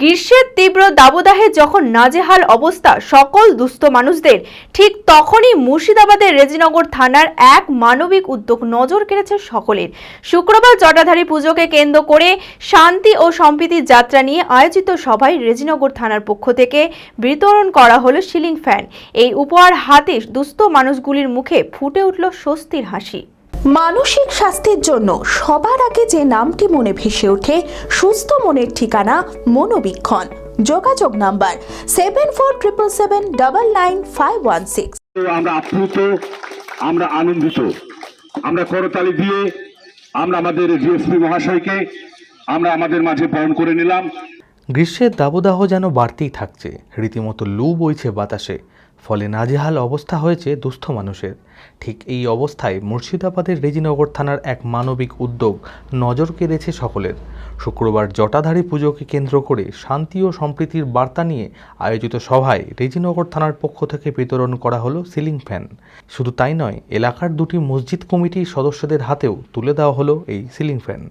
গ্রীষ্মের তীব্র দাবদাহে যখন নাজেহাল অবস্থা সকল দুস্থ মানুষদের, ঠিক তখনই মুর্শিদাবাদের রেজিনগর থানার এক মানবিক উদ্যোগ নজর কেড়েছে সকলের। শুক্রবার জটাধারী পুজোকে কেন্দ্র করে শান্তি ও সম্প্রীতির যাত্রা নিয়ে আয়োজিত সভায় রেজিনগর থানার পক্ষ থেকে বিতরণ করা হলো সিলিং ফ্যান। এই উপহার হাতে দুস্থ মানুষগুলির মুখে ফুটে উঠল স্বস্তির হাসি। মানসিক স্বাস্থ্যের জন্য সবার আগে যে নামটি মনে ভেসে ওঠে সুস্থ মনের ঠিকানা মনোবীক্ষণ। যোগাযোগ number seven four triple seven double nine five one six আমরা আপ্লুত আমরা আনন্দিত। আমরা করতালি দিয়ে আমরা আমাদের ডিএসপি মহাশয়কে আমরা আমাদের মাঝে বরণ করে নিলাম। গ্রীষ্মের দাবদাহ যেন বাড়তেই থাকছে রীতিমতো লু বইছে বাতাসে। ফলে নাজেহাল অবস্থা হয়েছে দুস্থ মানুষের। ঠিক এই অবস্থায় মুর্শিদাবাদের রেজিনগর থানার এক মানবিক উদ্যোগ নজর কেড়েছে সকলের। শুক্রবার জটাধারী পুজোকে কেন্দ্র করে শান্তি ও সম্প্রীতির বার্তা নিয়ে আয়োজিত সভায় রেজিনগর থানার পক্ষ থেকে বিতরণ করা হলো সিলিং ফ্যান। শুধু তাই নয়, এলাকার দুটি মসজিদ কমিটির সদস্যদের হাতেও তুলে দেওয়া হলো এই সিলিং ফ্যান।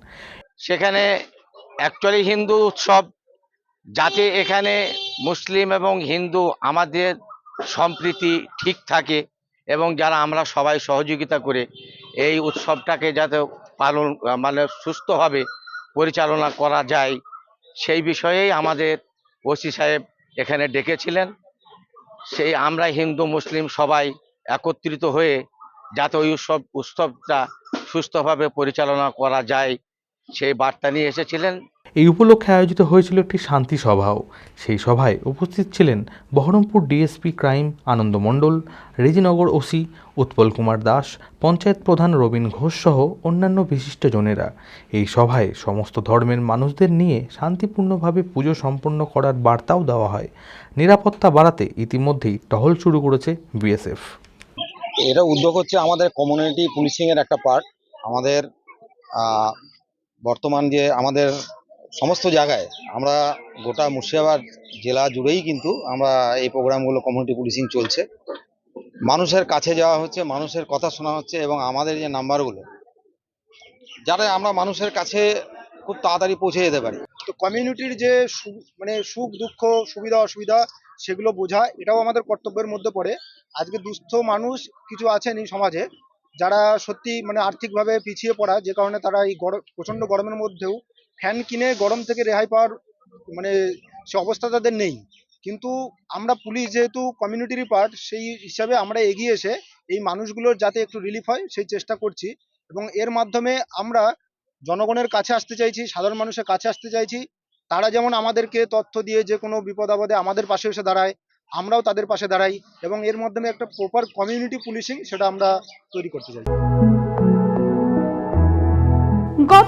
সেখানে অ্যাকচুয়ালি হিন্দু উৎসব, যাতে এখানে মুসলিম এবং হিন্দু আমাদের সম্প্রীতি ঠিক থাকে এবং যারা আমরা সবাই সহযোগিতা করে এই উৎসবটাকে যাতে পালন মানে সুস্থভাবে পরিচালনা করা যায়, সেই বিষয়েই আমাদের ওসি সাহেব এখানে ডেকেছিলেন। সেই আমরা হিন্দু, মুসলিম সবাই একত্রিত হয়ে যাতে ওই উৎসব, উৎসবটা সুস্থভাবে পরিচালনা করা যায়, সেই বার্তা নিয়ে এসেছিলেন। এই উপলক্ষে আয়োজিত হয়েছিল একটি শান্তি সভাও। সেই সভায় উপস্থিত ছিলেন Baharampur DSP crime Anand Mondal, Rejinagar OC Utpal Kumar Das, panchayat pradhan Rabin Ghosh সহ অন্যান্য বিশিষ্টজনেরা এই সভায় সমস্ত ধর্মের মানুষদের নিয়ে শান্তিপূর্ণভাবে পুজো সম্পন্ন করার বার্তাও দেওয়া হয়। নিরাপত্তা বাড়াতে ইতিমধ্যেই টহল শুরু করেছে বিএসএফ। এটা উদ্যোগ হচ্ছে আমাদের কমিউনিটি পুলিশিংয়ের একটা পার্ট আমাদের বর্তমান যে আমাদের সমস্ত জায়গায় আমরা গোটা মুর্শিদাবাদ জেলা জুড়েই কিন্তু আমরা এই প্রোগ্রামগুলো কমিউনিটি পুলিশিং চলছে। মানুষের কাছে যাওয়া হচ্ছে, মানুষের কথা শোনা হচ্ছে এবং আমাদের যে নাম্বারগুলো, যাতে আমরা মানুষের কাছে খুব তাড়াতাড়ি পৌঁছে যেতে পারি। তো কমিউনিটির যে মানে সুখ, দুঃখ, সুবিধা, অসুবিধা, সেগুলো বোঝা, এটাও আমাদের কর্তব্যের মধ্যে পড়ে। আজকে দুস্থ মানুষ কিছু আছেন এই সমাজে, যারা সত্যি মানে আর্থিকভাবে পিছিয়ে পড়া, যে কারণে তারা এই গরম প্রচণ্ড গরমের মধ্যেও ফ্যান কিনে গরম থেকে রেহাই পাওয়ার মানে সে অবস্থা তাদের নেই। কিন্তু আমরা পুলিশ যেহেতু কমিউনিটির পার্ট সেই হিসাবে আমরা এগিয়ে এসে এই মানুষগুলোর যাতে একটু রিলিফ হয়, সেই চেষ্টা করছি। এবং এর মাধ্যমে আমরা জনগণের কাছে আসতে চাইছি, সাধারণ মানুষের কাছে আসতে চাইছি। তারা যেমন আমাদেরকে তথ্য দিয়ে যে কোনো বিপদ আপদে আমাদের পাশে এসে দাঁড়ায়, আমরাও তাদের পাশে দাঁড়াই। এবং এর মাধ্যমে একটা প্রপার কমিউনিটি পুলিশিং সেটা আমরা তৈরি করতে চাই।